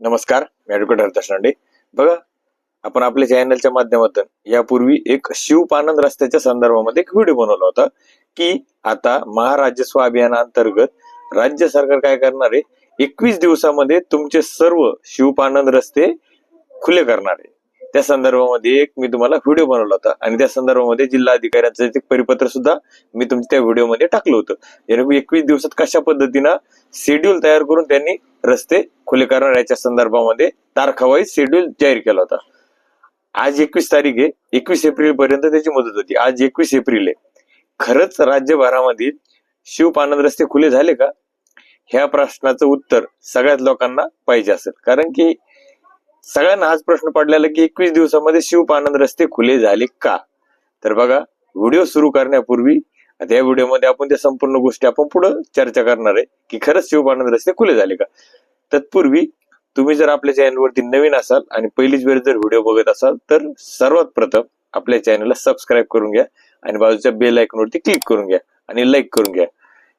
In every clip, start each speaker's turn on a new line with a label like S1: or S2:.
S1: नमस्कार मी ॲडव्होकेट हरताश लांडे बघा आपण आपल्या चॅनलच्या माध्यमातून यापूर्वी एक शिवपानंद रस्त्याच्या संदर्भामध्ये एक व्हिडिओ बनवला होता की आता महाराजस्व अभियानांतर्गत राज्य सरकार काय करणार आहे? एकवीस दिवसामध्ये तुमचे सर्व शिवपानंद रस्ते खुले करणार आहे. त्या संदर्भामध्ये एक मी तुम्हाला व्हिडिओ बनवला होता. आणि त्या संदर्भामध्ये जिल्हाधिकाऱ्यांचं एक परिपत्र सुद्धा मी तुमच्या त्या व्हिडिओमध्ये टाकलं होतं. जेणेकरून एकवीस दिवसात कशा पद्धतीनं शेड्यूल तयार करून त्यांनी रस्ते खुले करणार याच्या संदर्भामध्ये तारखावाईज शेड्यूल जाहीर केला होता. आज एकवीस तारीख आहे. एकवीस एप्रिल पर्यंत त्याची मुदत होती. आज एकवीस एप्रिल आहे. खरंच राज्यभरामधील शिवपानंद रस्ते खुले झाले का? ह्या प्रश्नाचं उत्तर सगळ्याच लोकांना पाहिजे असेल. कारण की सगळ्यांना हाच प्रश्न पडलेला की एकवीस दिवसामध्ये शिवपानंद रस्ते खुले झाले का? तर बघा व्हिडिओ सुरू करण्यापूर्वी आता या व्हिडिओमध्ये आपण त्या संपूर्ण गोष्टी आपण पुढे चर्चा करणार आहे की खरंच शिवपानंद रस्ते खुले झाले का? तत्पूर्वी तुम्ही जर आपल्या चॅनलवरती नवीन असाल आणि पहिलीच वेळ जर व्हिडिओ बघत असाल तर सर्वात प्रथम आपल्या चॅनलला सबस्क्राईब करून घ्या आणि बाजूच्या बेल आयकॉनवरती क्लिक करून घ्या आणि लाईक करून घ्या.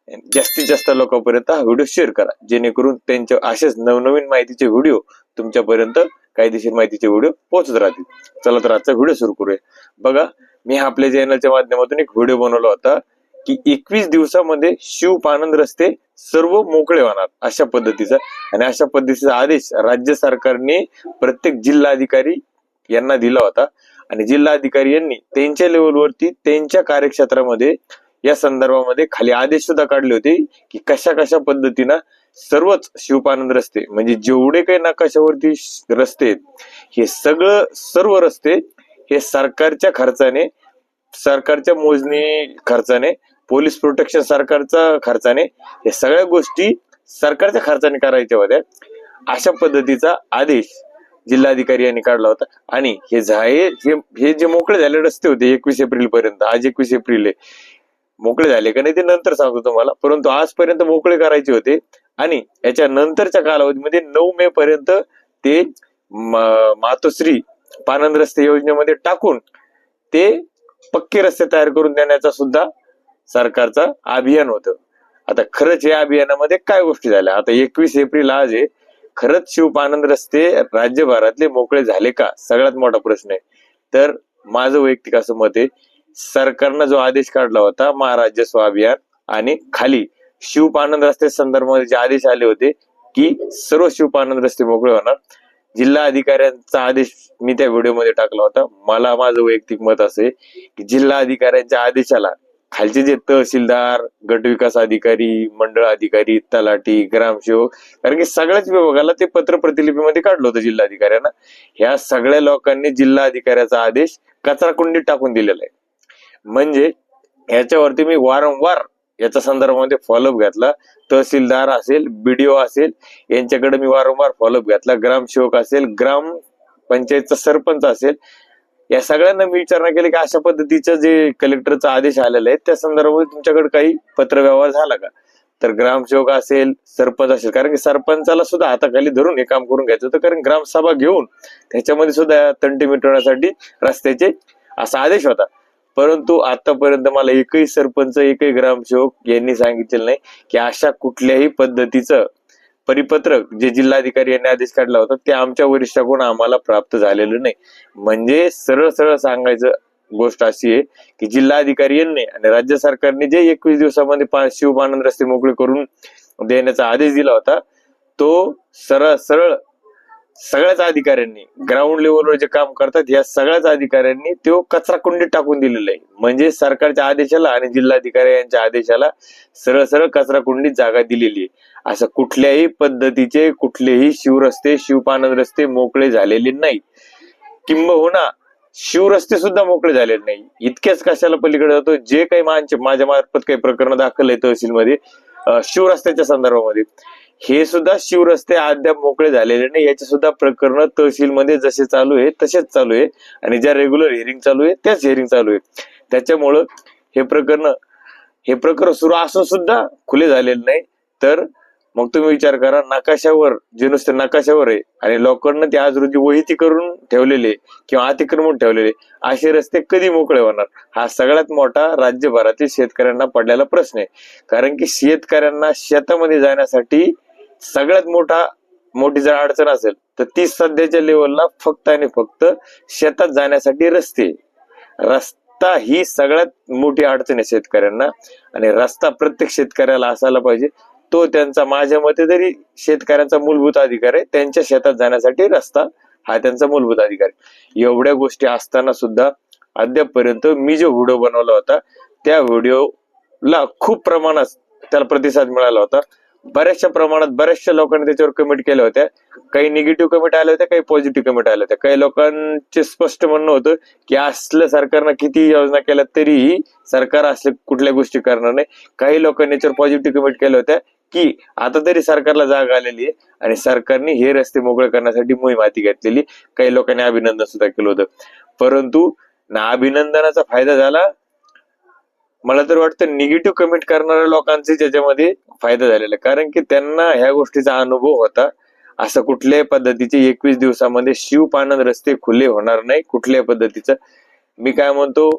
S1: जास्तीत जास्त लोकांपर्यंत हा व्हिडिओ शेअर करा. जेणेकरून त्यांच्या असेच नवनवीन माहितीचे व्हिडिओ तुमच्यापर्यंत कायदेशीर माहितीचे व्हिडिओ पोहोचत राहतील. चला तर आजचा व्हिडिओ सुरू करूया. बघा मी आपल्या चॅनलच्या माध्यमातून एक व्हिडिओ बनवला होता की एकवीस दिवसामध्ये शिवपानंद रस्ते सर्व मोकळे होणार अशा पद्धतीचा. आणि अशा पद्धतीचा आदेश राज्य सरकारने प्रत्येक जिल्हाधिकारी यांना दिला होता. आणि जिल्हाधिकारी यांनी त्यांच्या लेवलवरती त्यांच्या कार्यक्षेत्रामध्ये या संदर्भामध्ये खाली आदेश सुद्धा काढले होते की कशा कशा पद्धतीनं सर्वच शिवपानंद रस्ते म्हणजे जेवढे काही नकाशावरती रस्ते आहेत हे सगळं सर्व रस्ते हे सरकारच्या खर्चाने सरकारच्या मोजणी खर्चाने पोलीस प्रोटेक्शन सरकारचा खर्चाने या सगळ्या गोष्टी सरकारच्या खर्चाने करायच्या होत्या. अशा पद्धतीचा आदेश जिल्हाधिकारी यांनी काढला होता. आणि हे हे हे जे मोकळे झाले रस्ते होते एकवीस एप्रिल पर्यंत आज एकवीस एप्रिल आहे मोकळे झाले का नाही ते नंतर सांगतो तुम्हाला. परंतु आजपर्यंत मोकळे करायचे होते. आणि याच्या नंतरच्या कालावधीमध्ये नऊ मे पर्यंत ते मातोश्री पानंद रस्ते योजनेमध्ये टाकून ते पक्के रस्ते तयार करून देण्याचा सुद्धा सरकारचा अभियान होतं. आता खरंच या अभियानामध्ये काय गोष्टी झाल्या? आता एकवीस एप्रिल आज आहे. खरंच शिवपानंद रस्ते राज्यभरातले मोकळे झाले का? सगळ्यात मोठा प्रश्न आहे. तर माझं वैयक्तिक असं मत आहे सरकारनं जो आदेश काढला होता महाराजस्व अभियान आणि खाली शिवपानंद रस्ते संदर्भामध्ये जे आदेश आले होते की सर्व शिवपानंद रस्ते मोकळे होणार. जिल्हा अधिकाऱ्यांचा आदेश मी त्या व्हिडिओमध्ये टाकला होता. मला माझं वैयक्तिक मत असे की जिल्हा अधिकाऱ्यांच्या आदेशाला खालचे जे तहसीलदार गट विकास अधिकारी मंडळ अधिकारी तलाठी ग्रामसेवक कारण की सगळ्याच विभागाला ते पत्र प्रतिलिपीमध्ये काढलं होतं जिल्हाधिकाऱ्यांना ह्या सगळ्या लोकांनी जिल्हा अधिकाऱ्याचा आदेश कचरा कुंडीत टाकून दिलेला आहे. म्हणजे याच्यावरती मी वारंवार याच्या संदर्भामध्ये फॉलोअप घेतला. तहसीलदार असेल बीडीओ असेल यांच्याकडे मी वारंवार फॉलोअप घेतला. ग्रामसेवक असेल ग्राम पंचायतचा सरपंच असेल या सगळ्यांना मी विचारणा केली की अशा पद्धतीचं जे कलेक्टरचा आदेश आलेला आहे त्या संदर्भात तुमच्याकडे काही पत्रव्यवहार झाला का? तर ग्रामसेवक असेल सरपंच असेल कारण की सरपंचाला सुद्धा हाताखाली धरून हे काम करून घ्यायचं होतं कारण ग्रामसभा घेऊन त्याच्यामध्ये सुद्धा तंटी मिटवण्यासाठी रस्त्याचे असा आदेश होता. परंतु आतापर्यंत मला एकही सरपंच एकही ग्रामसेवक यांनी सांगितलेलं नाही की अशा कुठल्याही पद्धतीचं परिपत्रक जे जिल्हाधिकारी यांनी आदेश काढला होता ते आमच्या वरिष्ठाकडून आम्हाला प्राप्त झालेलं नाही. म्हणजे सरळ सरळ सांगायचं गोष्ट अशी आहे की जिल्हाधिकारी यांनी आणि राज्य सरकारने जे एकवीस दिवसामध्ये पाच शिवपानंद रस्ते मोकळे करून देण्याचा आदेश दिला होता तो सरळ सरळ सगळ्याच अधिकाऱ्यांनी ग्राउंड लेवलवर जे काम करतात या सगळ्याच अधिकाऱ्यांनी तो कचरा कुंडीत टाकून दिलेला आहे. म्हणजे सरकारच्या आदेशाला आणि जिल्हाधिकारी यांच्या आदेशाला सरळ सरळ कचरा कुंडीत जागा दिलेली आहे. असं कुठल्याही पद्धतीचे कुठलेही शिवरस्ते शिवपानंद रस्ते मोकळे झालेले नाहीत. किंबहुना शिवरस्ते सुद्धा मोकळे झालेले नाही इतकेच कशाला पलीकडे जातो? जे काही माझ्या माझ्या मार्फत काही प्रकरण दाखल आहे तहसीलमध्ये शिवरस्त्याच्या संदर्भामध्ये. हे सुद्धा शिवरस्ते अद्याप मोकळे झालेले नाही. याचे सुद्धा प्रकरण तहसीलमध्ये जसे चालू आहे तसेच चालू आहे. आणि ज्या रेग्युलर हिअरिंग चालू आहे त्याच हिअरिंग चालू आहे. त्याच्यामुळं हे प्रकरण हे प्रकरण सुरू असून सुद्धा खुले झालेले नाही. तर मग तुम्ही विचार करा नकाशावर जे नुसते नकाशावर आहे आणि लोकांना ते आज रोजी वहिती करून ठेवलेले किंवा अतिक्रमण ठेवलेले असे रस्ते कधी मोकळे होणार? हा सगळ्यात मोठा राज्यभरातील शेतकऱ्यांना पडलेला प्रश्न आहे. कारण की शेतकऱ्यांना शेतामध्ये जाण्यासाठी सगळ्यात मोठा मोठी जर अडचण असेल तर ती सध्याच्या लेवलला फक्त आणि फक्त शेतात जाण्यासाठी रस्ते. रस्ता ही सगळ्यात मोठी अडचण आहे शेतकऱ्यांना. आणि रस्ता प्रत्येक शेतकऱ्याला असायला पाहिजे. तो त्यांचा माझ्या मते तरी शेतकऱ्यांचा मूलभूत अधिकार आहे. त्यांच्या शेतात जाण्यासाठी रस्ता हा त्यांचा मूलभूत अधिकार आहे. एवढ्या गोष्टी असताना सुद्धा अद्यापपर्यंत मी जो व्हिडिओ बनवला होता त्या व्हिडिओला खूप प्रमाणात त्याला प्रतिसाद मिळाला होता. बऱ्याचशा प्रमाणात बऱ्याचशा लोकांनी त्याच्यावर कमेंट केल्या होत्या. काही निगेटिव्ह कमेंट आल्या होत्या काही पॉझिटिव्ह कमेंट आल्या होत्या. काही लोकांचे स्पष्ट म्हणणं होतं की असलं सरकारनं किती योजना केल्या तरीही सरकार असले कुठल्या गोष्टी करणार नाही. काही लोकांनी याच्यावर पॉझिटिव्ह कमेंट केल्या होत्या की आता तरी सरकारला जाग आलेली आहे आणि सरकारने हे रस्ते मोकळे करण्यासाठी मोहीम हाती घेतलेली. काही लोकांनी अभिनंदन सुद्धा केलं होतं. परंतु ना अभिनंदनाचा फायदा झाला. मला तर वाटतं निगेटिव्ह कमेंट करणाऱ्या लोकांचे ज्याच्यामध्ये फायदा झालेला आहे. कारण की त्यांना ह्या गोष्टीचा अनुभव होता. असं कुठल्याही पद्धतीचे एकवीस दिवसामध्ये शिवपानंद रस्ते खुले होणार नाही कुठल्याही पद्धतीचं. मी काय म्हणतो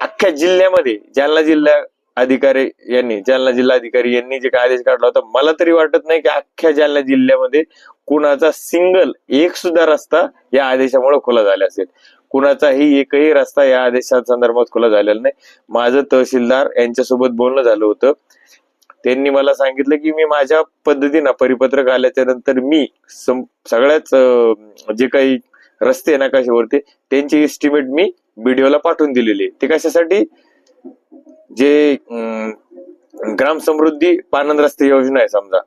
S1: अख्ख्या जिल्ह्यामध्ये जालना जिल्हा अधिकारी यांनी जालना जिल्हा अधिकारी यांनी जे काय आदेश काढला होता मला तरी वाटत नाही की अख्ख्या जालना जिल्ह्यामध्ये कुणाचा सिंगल एक सुद्धा रस्ता या आदेशामुळे खुला झाला असेल. कुणाचाही एकही रस्ता या आदेशासंदर्भात खुला झालेला नाही. माझं तहसीलदार यांच्यासोबत बोलणं झालं होतं. त्यांनी मला सांगितलं की मी माझ्या पद्धतीनं परिपत्रक आल्याच्यानंतर मी सगळ्याच जे काही रस्ते नकाशेवरती त्यांची एस्टिमेट मी बीडीओला पाठवून दिलेली ते कशासाठी? जे ग्राम समृद्धी पानंद रस्ते योजना आहे समजा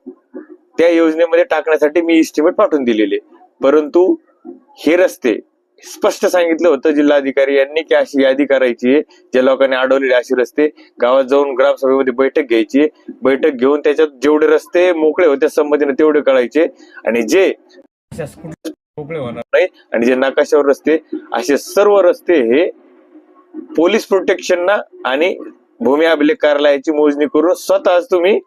S1: त्या योजनेमध्ये टाकण्यासाठी मी इस्टिमेट पाठवून दिलेले परंतु हे रस्ते स्पष्ट सांगितलं होतं जिल्हाधिकारी यांनी की अशी यादी करायची ज्या लोकांनी अडवलेले असे रस्ते गावात जाऊन ग्रामसभेमध्ये बैठक घ्यायची बैठक घेऊन त्याच्यात जेवढे रस्ते मोकळे होते संमतीने तेवढे कळायचे आणि जे मोकळे होणार नाही आणि जे नकाशावर रस्ते असे सर्व रस्ते हे पोलीस प्रोटेक्शनना आणि भूमी अभिलेख कार्यालयाची मोजणी करून स्वतःच तुम्ही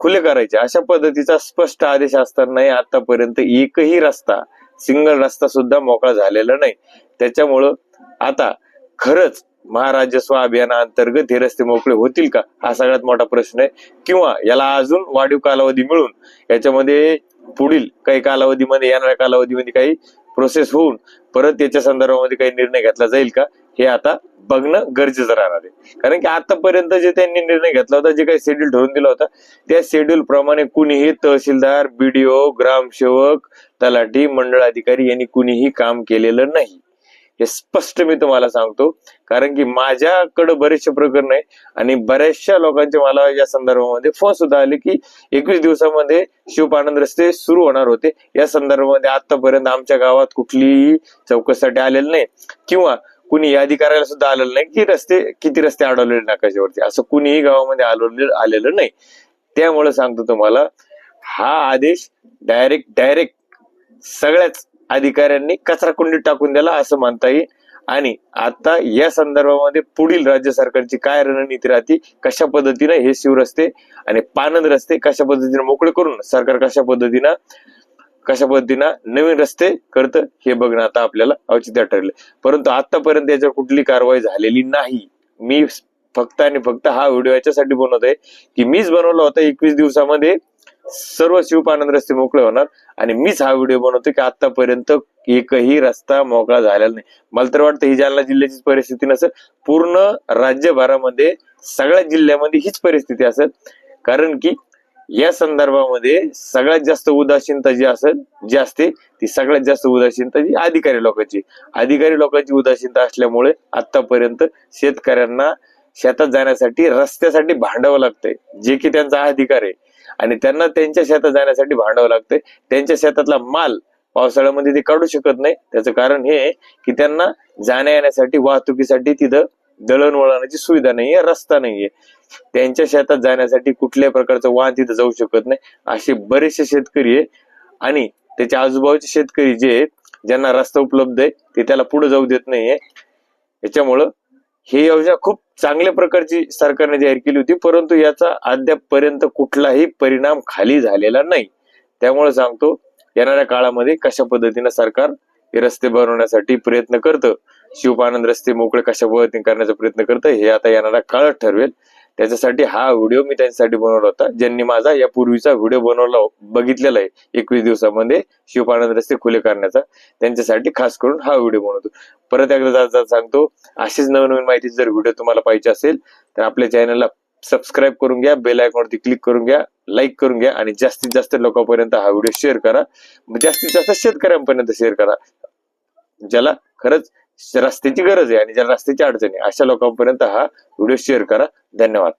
S1: खुले करायचे. अशा पद्धतीचा स्पष्ट आदेश असतानाही आतापर्यंत एकही रस्ता सिंगल रस्ता सुद्धा मोकळा झालेला नाही. त्याच्यामुळं आता खरंच महाराजस्व अभियानाअंतर्गत हे रस्ते मोकळे होतील का? हा सगळ्यात मोठा प्रश्न आहे. किंवा याला अजून वाढीव कालावधी मिळून याच्यामध्ये पुढील काही कालावधीमध्ये येणाऱ्या कालावधीमध्ये काही प्रोसेस होऊन परत त्याच्या संदर्भामध्ये काही निर्णय घेतला जाईल का हे आता बघणं गरजेचं राहणार आहे. कारण की आतापर्यंत जे त्यांनी निर्णय घेतला होता जे काही शेड्यूल ठरवून दिला होता त्या शेड्यूल प्रमाणे कुणीही तहसीलदार बीडीओ ग्रामसेवक तलाठी मंडळ अधिकारी यांनी कुणीही काम केलेलं नाही. हे स्पष्ट मी तुम्हाला सांगतो. कारण की माझ्याकडे बरेचसे प्रकरण आहे आणि बऱ्याचशा लोकांचे मला या संदर्भामध्ये फोन सुद्धा आले की एकवीस दिवसामध्ये शिवपानंद रस्ते सुरू होणार होते. या संदर्भामध्ये आतापर्यंत आमच्या गावात कुठलीही चौकशीसाठी आलेलं नाही. किंवा कुणी यादी करायला सुद्धा आलेलं नाही की रस्ते किती रस्ते अडवलेले नकाशावरती असं कुणीही गावामध्ये आलेलं आलेलं नाही. त्यामुळे सांगतो तुम्हाला हा आदेश डायरेक्ट डायरेक्ट सगळ्याच अधिकाऱ्यांनी कचरा कुंडीत टाकून दिला असं म्हणता येईल. आणि आता या संदर्भामध्ये पुढील राज्य सरकारची काय रणनीती राहते कशा पद्धतीनं हे शिवरस्ते आणि पानंद रस्ते कशा पद्धतीने मोकळे करून सरकार कशा पद्धतीनं कशा पद्धतीनं नवीन रस्ते करतं हे बघणं आता आपल्याला औचित्य ठरले. परंतु आतापर्यंत याच्यावर कुठली कारवाई झालेली नाही. मी फक्त आणि फक्त हा व्हिडिओ याच्यासाठी बनवत आहे की मीच बनवला होता एकवीस दिवसामध्ये. सर्व शिवपानंद रस्ते मोकळे होणार. आणि मीच हा व्हिडिओ बनवतो की आतापर्यंत एकही रस्ता मोकळा झालेला नाही. मला तर वाटतं ही जालना जिल्ह्याची परिस्थिती नसेल. पूर्ण राज्यभरामध्ये सगळ्या जिल्ह्यामध्ये हीच परिस्थिती असेल. कारण की या संदर्भामध्ये सगळ्यात जास्त उदासीनता जी असेल जी असते ती सगळ्यात जास्त उदासीनता जी अधिकारी लोकांची. अधिकारी लोकांची उदासीनता असल्यामुळे आतापर्यंत शेतकऱ्यांना शेतात जाण्यासाठी रस्त्यासाठी भांडावं लागतंय. जे की त्यांचा अधिकार आहे. आणि त्यांना त्यांच्या शेतात जाण्यासाठी भांडावं लागतंय. त्यांच्या शेतातला माल पावसाळ्यामध्ये ते काढू शकत नाही. त्याचं कारण हे की त्यांना जाण्या येण्यासाठी वाहतुकीसाठी तिथं दळणवळणाची सुविधा नाहीये रस्ता नाहीये. त्यांच्या शेतात जाण्यासाठी कुठल्याही प्रकारचं वाहन तिथं जाऊ शकत नाही. असे बरेचसे शेतकरी आहे आणि त्याच्या आजूबाजूचे शेतकरी जे आहेत ज्यांना रस्ता उपलब्ध आहे ते त्याला पुढे जाऊ देत नाहीये. याच्यामुळं ही योजना खूप चांगल्या प्रकारची सरकारने जाहीर केली होती परंतु याचा अद्यापपर्यंत कुठलाही परिणाम खाली झालेला नाही. त्यामुळे सांगतो येणाऱ्या काळामध्ये कशा पद्धतीने सरकार हे रस्ते बनवण्यासाठी प्रयत्न करतं शिवपानंद रस्ते मोकळे कशा पद्धतीने करण्याचा प्रयत्न करतं हे आता येणारा काळात ठरवेल. त्याच्यासाठी हा व्हिडिओ मी त्यांच्यासाठी बनवला होता. ज्यांनी माझा या पूर्वीचा व्हिडिओ बनवला बघितलेला आहे एकवीस दिवसामध्ये शिवपानंद रस्ते खुले करण्याचा. त्यांच्यासाठी खास करून हा व्हिडिओ बनवतो. परत एकदा जात जात सांगतो अशीच नवीन माहिती जर व्हिडिओ तुम्हाला पाहिजे असेल तर आपल्या चॅनलला सबस्क्राईब करून घ्या बेल आयकॉनवरती क्लिक करून घ्या लाईक करून घ्या आणि जास्तीत जास्त लोकांपर्यंत हा व्हिडिओ शेअर करा. जास्तीत जास्त शेतकऱ्यांपर्यंत शेअर करा. ज्याला खरंच रस्त्याची गरज आहे आणि ज्या रस्त्याची अडचणी अशा लोकांपर्यंत हा व्हिडिओ शेअर करा. धन्यवाद.